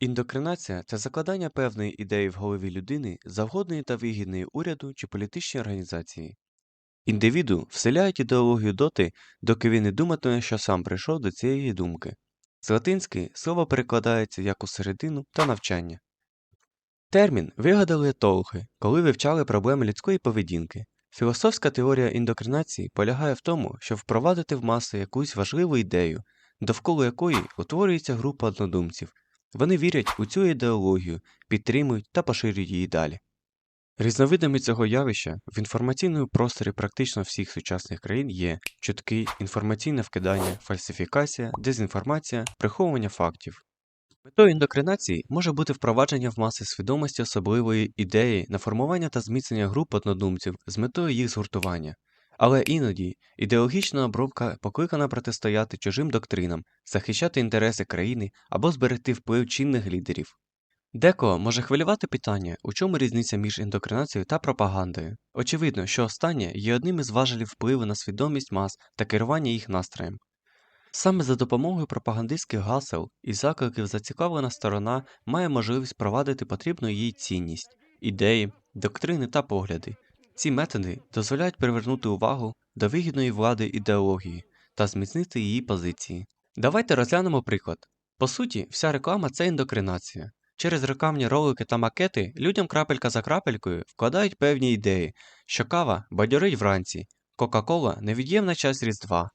Індокринація це закладання певної ідеї в голові людини за вгодної та вигідної уряду чи політичній організації. Індивіду вселяють ідеологію доти, доки він не думатиме, що сам прийшов до цієї думки. З латинськи слово перекладається як усередину та навчання. Термін вигадали етологи, коли вивчали проблеми людської поведінки. Філософська теорія індокринації полягає в тому, щоб впровадити в маси якусь важливу ідею, довкола якої утворюється група однодумців. Вони вірять у цю ідеологію, підтримують та поширюють її далі. Різновидами цього явища в інформаційному просторі практично всіх сучасних країн є чутки, інформаційне вкидання, фальсифікація, дезінформація, приховування фактів. Метою індокринації може бути впровадження в маси свідомості особливої ідеї на формування та зміцнення груп однодумців з метою їх згуртування. Але іноді ідеологічна обробка покликана протистояти чужим доктринам, захищати інтереси країни або зберегти вплив чинних лідерів. Декого може хвилювати питання, у чому різниця між індоктринацією та пропагандою. Очевидно, що останнє є одним із важелів впливу на свідомість мас та керування їх настроєм. Саме за допомогою пропагандистських гасел і закликів зацікавлена сторона має можливість провадити потрібну їй цінність, ідеї, доктрини та погляди. Ці методи дозволяють привернути увагу до вигідної влади ідеології та зміцнити її позиції. Давайте розглянемо приклад. По суті, вся реклама це індокринація. Через рекламні ролики та макети людям крапелька за крапелькою вкладають певні ідеї, що кава бадьорить вранці, Кока-Кола невід'ємна часть Різдва.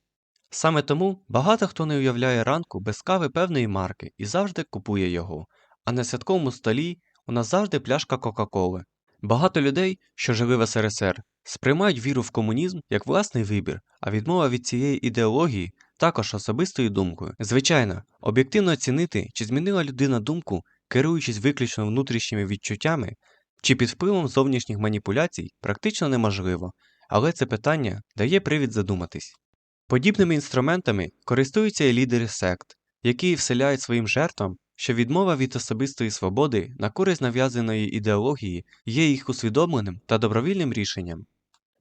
Саме тому багато хто не уявляє ранку без кави певної марки і завжди купує його, а на святковому столі у нас завжди пляшка Кока-Коли. Багато людей, що жили в СРСР, сприймають віру в комунізм як власний вибір, а відмова від цієї ідеології також особистою думкою. Звичайно, об'єктивно оцінити, чи змінила людина думку, керуючись виключно внутрішніми відчуттями, чи під впливом зовнішніх маніпуляцій, практично неможливо, але це питання дає привід задуматись. Подібними інструментами користуються і лідери сект, які вселяють своїм жертвам, що відмова від особистої свободи на користь нав'язаної ідеології є їх усвідомленим та добровільним рішенням.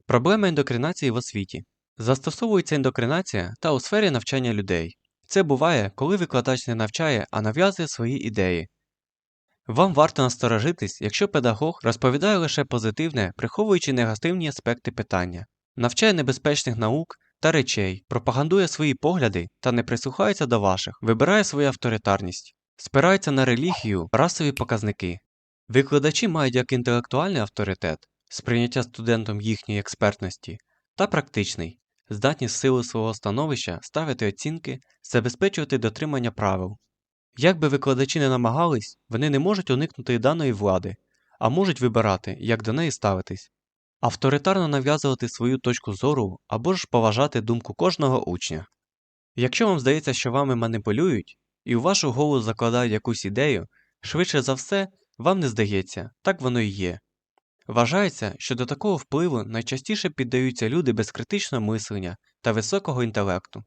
Проблема ендокринації в освіті. Застосовується ендокринація та у сфері навчання людей. Це буває, коли викладач не навчає, а нав'язує свої ідеї. Вам варто насторожитись, якщо педагог розповідає лише позитивне, приховуючи негативні аспекти питання, навчає небезпечних наук та речей, пропагандує свої погляди та не прислухається до ваших, вибирає свою авторитарність, спирається на релігію, расові показники. Викладачі мають як інтелектуальний авторитет, сприйняття студентом їхньої експертності, та практичний, здатність сили свого становища ставити оцінки, забезпечувати дотримання правил. Як би викладачі не намагались, вони не можуть уникнути даної влади, а можуть вибирати, як до неї ставитись, авторитарно нав'язувати свою точку зору або ж поважати думку кожного учня. Якщо вам здається, що вами маніпулюють, і у вашу голову закладають якусь ідею, швидше за все, вам не здається, так воно і є. Вважається, що до такого впливу найчастіше піддаються люди без критичного мислення та високого інтелекту.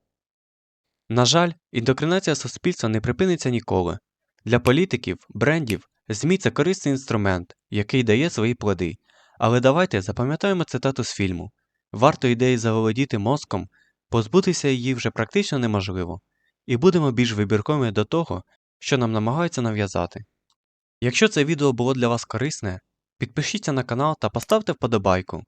На жаль, індокринація суспільства не припиниться ніколи. Для політиків, брендів, ЗМІ це корисний інструмент, який дає свої плоди. Але давайте запам'ятаємо цитату з фільму варто ідеї заволодіти мозком, позбутися її вже практично неможливо, і будемо більш вибірковими до того, що нам намагаються нав'язати. Якщо це відео було для вас корисне, підпишіться на канал та поставте вподобайку.